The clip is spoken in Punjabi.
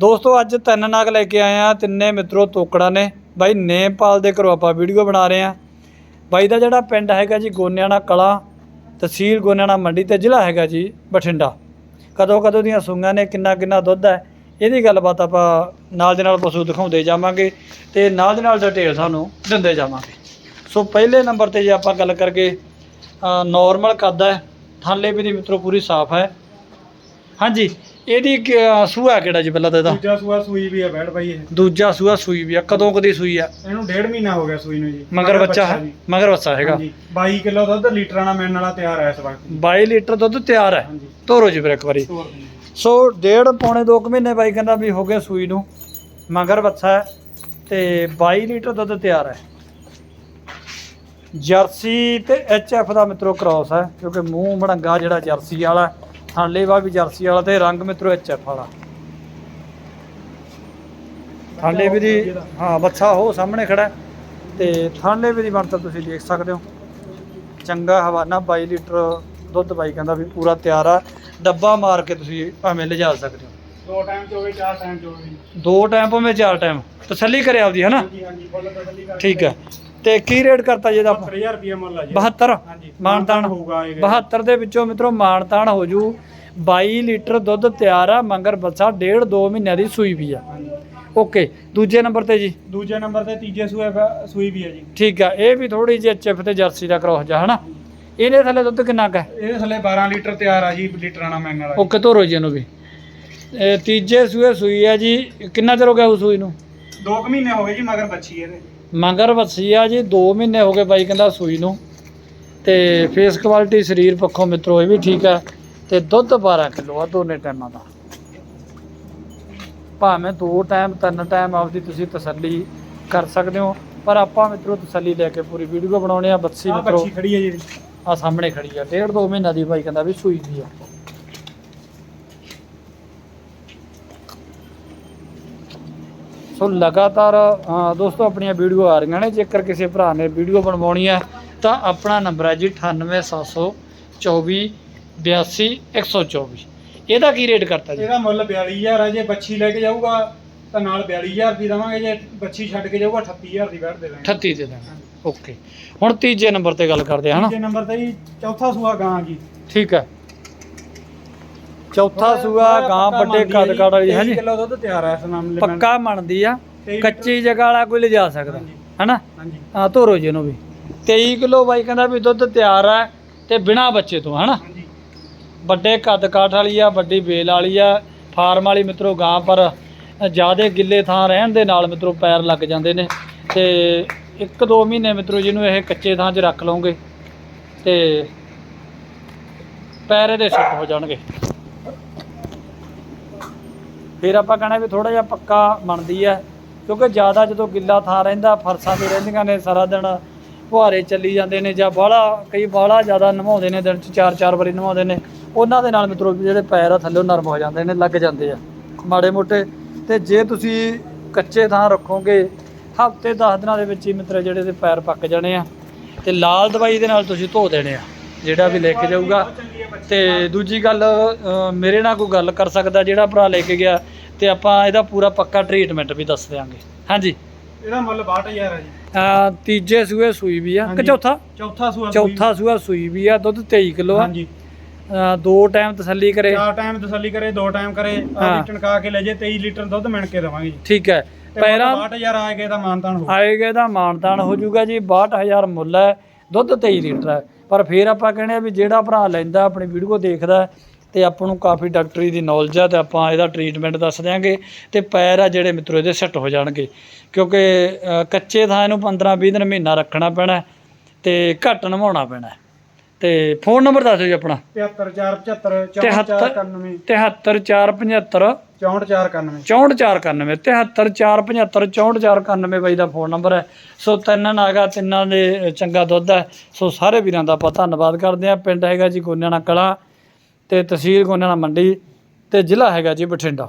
ਦੋਸਤੋ, ਅੱਜ ਤਿੰਨ ਨਾਗ ਲੈ ਕੇ ਆਏ ਆ ਤਿੰਨੇ ਮਿੱਤਰੋ, ਤੋਕੜਾ ਨੇ। ਬਾਈ ਨੇਪਾਲ ਦੇ ਘਰੋਂ ਆਪਾਂ ਵੀਡੀਓ ਬਣਾ ਰਹੇ ਆ ਬਾਈ ਦਾ ਜਿਹੜਾ ਪਿੰਡ ਹੈਗਾ ਜੀ, ਗੋਨਿਆਣਾ ਕਲਾ, ਤਹਿਸੀਲ ਗੋਨਿਆਣਾ ਮੰਡੀ ਤੇ ਜ਼ਿਲ੍ਹਾ ਹੈਗਾ ਜੀ, ਬਠਿੰਡਾ। ਕਦੋਂ ਕਦੋਂ ਦੀਆਂ ਸੁੰਗਾਂ ਨੇ, ਕਿੰਨਾ ਕਿੰਨਾ ਦੁੱਧ ਹੈ, ਇਹਦੀ ਗੱਲਬਾਤ ਆਪਾਂ ਨਾਲ ਦੇ ਨਾਲ ਪਸ਼ੂ ਦਿਖਾਉਂਦੇ ਜਾਵਾਂਗੇ ਤੇ ਨਾਲ ਦੇ ਨਾਲ ਡਿਟੇਲ ਸਾਨੂੰ ਦਿੰਦੇ ਜਾਵਾਂਗੇ। ਸੋ ਪਹਿਲੇ ਨੰਬਰ ਤੇ ਜੇ ਆਪਾਂ ਗੱਲ ਕਰਕੇ ਨਾਰਮਲ ਕੱਦ ਹੈ ਥੱਲੇ ਵੀ ਦੀ ਮਿੱਤਰੋ, ਪੂਰੀ ਸਾਫ਼ ਹੈ। ਹਾਂਜੀ ਇਹਦੀ ਕਿ- ਸੂਆ ਕਿਹੜਾ ਜੀ ਪਹਿਲਾਂ ਤਾਂ ਇਹਦਾ? ਦੂਜਾ ਸੂਆ ਸੂਈ ਵੀ ਆ ਬੈਠ ਬਾਈ ਇਹ। ਦੂਜਾ ਸੂਆ ਸੂਈ ਵੀ ਆ। ਕਦੋਂ ਕਦੀ ਸੂਈ ਆ? ਇਹਨੂੰ ਡੇਢ ਮਹੀਨਾ ਹੋ ਗਿਆ ਸੂਈ ਨੂੰ ਜੀ। ਮਗਰ ਬੱਚਾ ਹੈ? ਜੀ। ਮਗਰ ਬੱਚਾ ਹੈਗਾ? ਹਾਂਜੀ। 22 ਕਿਲੋ ਦੁੱਧ ਲੀਟਰਾਂ ਨਾਲ ਮਿਲਣ ਵਾਲਾ ਤਿਆਰ ਹੈ ਇਸ ਵਕਤ 22 ਲੀਟਰ ਦੁੱਧ ਤਿਆਰ ਹੈ? ਹਾਂਜੀ। ਤੋਰੋ ਜੀ ਫਿਰ ਇੱਕ ਵਾਰੀ। ਤੋਰ ਦਿੰਦੇ ਸੋ ਡੇਢ ਪੌਣੇ 2 ਮਹੀਨੇ ਬਾਈ ਕਹਿੰਦਾ ਵੀ ਹੋ ਗਏ ਸੂਈ ਨੂੰ। ਮਗਰ ਬੱਚਾ ਹੈ ਤੇ 22 ਲੀਟਰ ਦੁੱਧ ਤਿਆਰ ਹੈ। ਜਰਸੀ ਤੇ ਐਚਐਫ ਦਾ ਮਿੱਤਰੋ ਕ੍ਰਾਸ ਹੈ ਕਿਉਂਕਿ ਮੂੰਹ ਮੜੰਗਾ ਜਿਹੜਾ ਜਰਸੀ ਵਾਲਾ ਹੈ, ਥਾਲੇਵਾ ਵੀ ਜਰਸੀ ਵਾਲਾ ਤੇ ਰੰਗ ਮਿੱਤਰੋ ਐਚਐਫ ਵਾਲਾ। ਥਾਲੇ ਵੀ ਦੀ ਹਾਂ ਬੱਚਾ ਉਹ ਸਾਹਮਣੇ ਖੜਾ। ਹੈ ਤੇ ਥਾਲੇ ਵੀ ਦੀ ਬਣਤਰ ਤੁਸੀਂ ਦੇਖ ਸਕਦੇ ਹੋ। ਚੰਗਾ ਹਵਾਨਾ 22 ਲੀਟਰ ਦੁੱਧ ਬਾਈ ਕਹਿੰਦਾ ਵੀ ਪੂਰਾ ਤਿਆਰ ਆ। ਡੱਬਾ ਮਾਰ ਕੇ ਤੁਸੀਂ ਭਾਵੇਂ ਲਿਜਾ ਸਕਦੇ ਹੋ। ਦੋ ਟਾਈਮ ਚ ਹੋਵੇ ਚਾਰ ਟਾਈਮ ਚ ਹੋਵੇ। ਦੋ ਟਾਈਮ ਭਾਵੇਂ ਚਾਰ ਟਾਈਮ। ਤਸੱਲੀ ਕਰਿਆ ਆਪਦੀ ਤਸੱਲੀ ਕਰਕੇ ਠੀਕ ਹੈ। ਤੇ ਕੀ ਰੇਟ ਕਰਤਾ ਜੀ ਇਹਦਾ 70000 ਰੁਪਏ ਮੁੱਲ ਆ ਜੀ। 72 ਹਾਂਜੀ ਮਾਨਤਾਨ ਹੋਊਗਾ ਇਹ। 72 ਦੇ ਵਿੱਚੋਂ ਮਿੱਤਰੋ ਮਾਨਤਾਨ ਹੋ ਜੂ। 22 ਲੀਟਰ ਦੁੱਧ ਤਿਆਰ ਆ ਮੰਗਰ ਬੱਚਾ ਡੇਢ 2 ਮਹੀਨਿਆਂ ਦੀ ਸੂਈ ਵੀ ਆ। ਓਕੇ ਦੂਜੇ ਨੰਬਰ ਤੇ ਜੀ? ਦੂਜੇ ਨੰਬਰ ਤੇ ਤੀਜੇ ਸੂਏ ਸੂਈ ਵੀ ਹੈ ਜੀ। ਠੀਕ ਆ ਇਹ ਵੀ ਥੋੜੀ ਜਿਹੀ ਐਚਐਫ ਤੇ ਜਰਸੀ ਦਾ ਕ੍ਰੋਸ ਜਾ ਹਨਾ? ਇਹਦੇ ਥੱਲੇ ਦੁੱਧ ਕਿੰਨਾ ਕੁ ਹੈ? ਇਹਦੇ ਥੱਲੇ 12 ਲੀਟਰ ਤਿਆਰ ਆ ਜੀ ਲੀਟਰਾਂ ਨਾਲ ਵਾਲਾ ਓਕੇ ਧੋਰੋ ਜੀ ਇਹਨੂੰ ਵੀ। ਤੀਜੇ ਸੂਏ ਸੂਈ ਆ ਜੀ ਕਿੰਨਾ ਚਿਰ ਹੋ ਗਿਆ ਉਸ ਸੂਈ ਨੂੰ? ਦੋ ਕੁ ਮਹੀਨੇ ਹੋ ਗਏ ਜੀ ਮਗਰ ਬੱਚੀ ਇਹਦੇ। ਮਗਰ ਵੱਸੀ ਆ ਜੀ 2 ਮਹੀਨੇ ਹੋ ਗਏ ਬਾਈ ਕਹਿੰਦਾ ਸੂਈ ਨੂੰ। ਤੇ ਫੇਸ ਕੁਆਲਿਟੀ ਸਰੀਰ ਪੱਖੋਂ ਮਿੱਤਰੋ ਇਹ ਵੀ ਠੀਕ ਆ। ਤੇ ਦੁੱਧ 12 ਕਿਲੋ ਆ ਦੋਨੇ ਟਾਈਮਾਂ ਦਾ। ਭਾਵੇਂ ਦੋ ਟਾਈਮ ਤਿੰਨ ਟਾਈਮ ਆਪਦੀ ਤੁਸੀਂ ਤਸੱਲੀ ਕਰ ਸਕਦੇ ਹੋ। ਪਰ ਆਪਾਂ ਮਿੱਤਰੋ ਤਸੱਲੀ ਲੈ ਕੇ ਪੂਰੀ ਵੀਡੀਓ ਬਣਾਉਣੇ ਆ। ਬੱਸੀ ਆ ਮਿੱਤਰੋ ਬੱਚੀ ਖੜੀ ਹੈ ਜੀ। ਇਹਦੀ। ਆ ਸਾਹਮਣੇ ਖੜੀ ਆ। ਡੇਢ ਦੋ ਮਹੀਨਾ ਦੀ ਬਾਈ ਕਹਿੰਦਾ ਵੀ ਸੂਈ ਦੀ ਆ। ਸੋ ਲਗਾਤਾਰ ਅ, ਦੋਸਤੋ ਆਪਣੀਆਂ ਵੀਡੀਓ ਆ ਰਹੀਆਂ ਨੇ। ਜੇਕਰ ਕਿਸੇ ਭਰਾ ਨੇ ਵੀਡੀਓ ਬਣਵਾਉਣੀ ਹੈ ਤਾਂ ਆਪਣਾ ਨੰਬਰ ਹੈ ਜੀ 98724 82124 ਇਹਦਾ ਕੀ ਰੇਟ ਕਰਤਾ ਜੀ? ਇਹਦਾ ਮੁੱਲ 42000 ਹੈ। ਜੇ ਬੱਚੀ ਲੈ ਕੇ ਜਾਊਗਾ ਤਾਂ ਨਾਲ 42000 ਦੀ ਦੇਵਾਂਗੇ। ਜੇ ਬੱਚੀ ਛੱਡ ਕੇ ਜਾਊਗਾ 38000 ਦੀ ਬੈਠ ਦੇ ਦਾਂਗੇ 38 ਦੇ ਦੇਣਾ। ਓਕੇ। ਹੁਣ ਤੀਜੇ ਨੰਬਰ ਤੇ ਗੱਲ ਕਰਦੇ ਹਾਂ ਹਨਾ? ਤੀਜੇ ਨੰਬਰ ਤੇ ਜੀ ਚੌਥਾ ਸੂਆ ਗਾਂ ਜੀ। ਠੀਕ ਹੈ। ਚੌਥਾ ਸੂਆ ਗਾਂ ਵੱਡੇ ਕੱਦ ਕਾੜ ਵਾਲੀ ਹੈ ਜੀ ਕਿਲੋ ਦੁੱਧ ਤਿਆਰ ਹੈ ਇਸ ਨਾਮ ਲੈ ਪੱਕਾ ਮੰਨਦੀ ਆ ਕੱਚੀ ਜਗ੍ਹਾ ਵਾਲਾ ਕੋਈ ਲਿਜਾ ਸਕਦਾ। ਹਨਾ? ਹਾਂਜੀ। ਆ ਧੋਰੋ ਜੀ ਇਹਨੂੰ ਵੀ। 23 ਕਿਲੋ ਬਾਈ ਕਹਿੰਦਾ ਵੀ ਦੁੱਧ ਤਿਆਰ ਆ ਤੇ ਬਿਨਾ ਬੱਚੇ ਤੋਂ ਹਨਾ? ਵੱਡੇ ਕੱਦ ਕਾਠ ਵਾਲੀ ਆ ਵੱਡੀ ਬੇਲ ਵਾਲੀ ਆ ਫਾਰਮ ਵਾਲੀ ਮਿੱਤਰੋ ਗਾਂ ਪਰ ਜਿਆਦੇ ਗਿੱਲੇ ਥਾਂ ਰਹਿਣ ਦੇ ਨਾਲ ਮਿੱਤਰੋ ਪੈਰ ਲੱਗ ਜਾਂਦੇ ਨੇ ਤੇ ਇੱਕ ਦੋ ਮਹੀਨੇ ਮਿੱਤਰੋ ਜਿਹਨੂੰ ਇਹ ਕੱਚੇ ਥਾਂ 'ਚ ਰੱਖ ਲਓਗੇ ਤੇ ਪੈਰ ਇਹਦੇ ਸੁੱਕ ਹੋ ਜਾਣਗੇ। ਫਿਰ ਆਪਾਂ ਕਹਣਾ ਵੀ ਥੋੜਾ ਜਿਹਾ ਪੱਕਾ ਬਣਦੀ ਹੈ, ਕਿਉਂਕਿ ਜ਼ਿਆਦਾ ਜਦੋਂ ਗਿੱਲਾ ਥਾਂ ਰਹਿੰਦਾ, ਫਰਸਾਂ ਤੇ ਰਹਿੰਦੀਆਂ ਨੇ ਸਾਰਾ ਦਿਨ, ਫੁਹਾਰੇ ਚੱਲੀ ਜਾਂਦੇ ਨੇ ਜਾਂ ਬਾਹਲਾ, ਕਈ ਬਾਹਲਾ ਜ਼ਿਆਦਾ ਨਵਾਉਂਦੇ ਨੇ, ਦਿਨ 'ਚ ਚਾਰ ਚਾਰ ਵਾਰੀ ਨਵਾਉਂਦੇ ਨੇ, ਉਹਨਾਂ ਦੇ ਨਾਲ ਮਿੱਤਰੋ ਜਿਹੜੇ ਪੈਰ ਆ ਥੱਲੇ ਨਰਮ ਹੋ ਜਾਂਦੇ ਨੇ, ਲੱਗ ਜਾਂਦੇ ਆ, ਮਾੜੇ ਮੋਟੇ। ਤੇ ਜੇ ਤੁਸੀਂ ਕੱਚੇ ਥਾਂ ਰੱਖੋਗੇ, ਹਫ਼ਤੇ 10 ਦਿਨਾਂ ਦੇ ਵਿੱਚ ਹੀ ਮਿੱਤਰ ਜਿਹੜੇ ਦੇ ਪੈਰ ਪੱਕ ਜਾਣੇ ਆ, ਤੇ ਲਾਲ ਦਵਾਈ ਦੇ ਨਾਲ ਤੁਸੀਂ ਧੋ ਦੇਣੇ ਆ, ਜਿਹੜਾ ਵੀ ਲੈ ਕੇ ਜਾਊਗਾ। ਤੇ ਦੂਜੀ ਗੱਲ ਅ, ਮੇਰੇ ਨਾਲ ਕੋਈ ਗੱਲ ਕਰ ਸਕਦਾ ਜਿਹੜਾ ਭਰਾ ਲੈ ਕੇ ਗਿਆ ਤੇ ਆਪਾਂ ਇਹਦਾ ਪੂਰਾ ਪੱਕਾ ਟ੍ਰੀਟਮੈਂਟ ਵੀ ਦੱਸ ਦਿਆਂਗੇ। ਹਾਂਜੀ? ਇਹਦਾ ਮੁੱਲ 62000 ਹੈ ਜੀ। ਅ, ਤੀਜੇ ਸੂਏ ਸੂਈ ਵੀ ਆ ਕਿ ਹਾਂਜੀ। ਚੌਥਾ? ਚੌਥਾ ਸੂਆ ਚੌਥਾ ਸੂਆ ਸੂਈ ਵੀ ਆ ਦੁੱਧ 23 ਕਿਲੋ ਆ। ਹਾਂਜੀ। ਅ, ਦੋ ਟਾਈਮ ਤਸੱਲੀ ਕਰੇ। ਚਾਰ ਟਾਈਮ ਤਸੱਲੀ ਕਰੇ ਦੋ ਟਾਈਮ ਕਰੇ ਹਾਂ। ਆ ਟਣਕਾ ਕੇ ਲੈ ਜੇ 23 ਲੀਟਰ ਦੁੱਧ ਮਿਣ ਕੇ ਦੇਵਾਂਗੇ ਜੀ। ਠੀਕ ਹੈ। ਤੇ ਪੈਰਾਂ 62000 ਆ ਗਏ ਤਾਂ ਮਾਨਤਾਨ ਹੋ ਆਏਗੇ ਦਾ ਮਾਨਤਾਨ ਹੋ ਜਾਊਗਾ ਜੀ। 62000 ਮੁੱਲ ਹੈ। ਦੁੱਧ 23 ਲੀਟਰ ਹੈ। ਪਰ ਫਿਰ ਆਪਾਂ ਕਹਿੰਦੇ ਆ ਵੀ ਜਿਹੜਾ ਭਰਾ ਲੈਂਦਾ, ਆਪਣੀ ਵੀਡੀਓ ਦੇਖਦਾ ਹੈ ਤੇ ਆਪਾਂ ਨੂੰ ਕਾਫੀ ਡਾਕਟਰੀ ਦੀ ਨੌਲੇਜ ਆ ਤੇ ਆਪਾਂ ਇਹਦਾ ਟ੍ਰੀਟਮੈਂਟ ਦੱਸ ਦਿਆਂਗੇ ਤੇ ਪੈਰ ਆ ਜਿਹੜੇ ਮਿੱਤਰੋ ਇਹਦੇ ਸੈੱਟ ਹੋ ਜਾਣਗੇ। ਕਿਉਂਕਿ ਕੱਚੇ ਥਾਂ ਇਹਨੂੰ 15 20 ਦਿਨ ਮਹੀਨਾ ਰੱਖਣਾ ਪੈਣਾ ਹੈ ਤੇ ਘੱਟ ਨਵਾਉਣਾ ਪੈਣਾ ਤੇ ਫੋਨ ਨੰਬਰ ਦੱਸ ਦਿਓ ਜੀ ਆਪਣਾ। 73475 73 94 73475 64491 64491 73475 64491 ਬਾਈ ਦਾ ਫੋਨ ਨੰਬਰ ਹੈ। ਸੋ ਤਿੰਨ ਨਾਗਾ ਤਿੰਨਾਂ ਦੇ ਚੰਗਾ ਦੁੱਧ ਹੈ। ਸੋ ਸਾਰੇ ਵੀਰਾਂ ਦਾ ਆਪਾਂ ਧੰਨਵਾਦ ਕਰਦੇ ਹਾਂ। ਪਿੰਡ ਹੈਗਾ ਜੀ ਗੋਨਿਆਣਾ ਕਲਾ ਤੇ ਤਹਿਸੀਲ ਗੋਨਿਆਣਾ ਮੰਡੀ ਤੇ ਜ਼ਿਲ੍ਹਾ ਹੈਗਾ ਜੀ ਬਠਿੰਡਾ।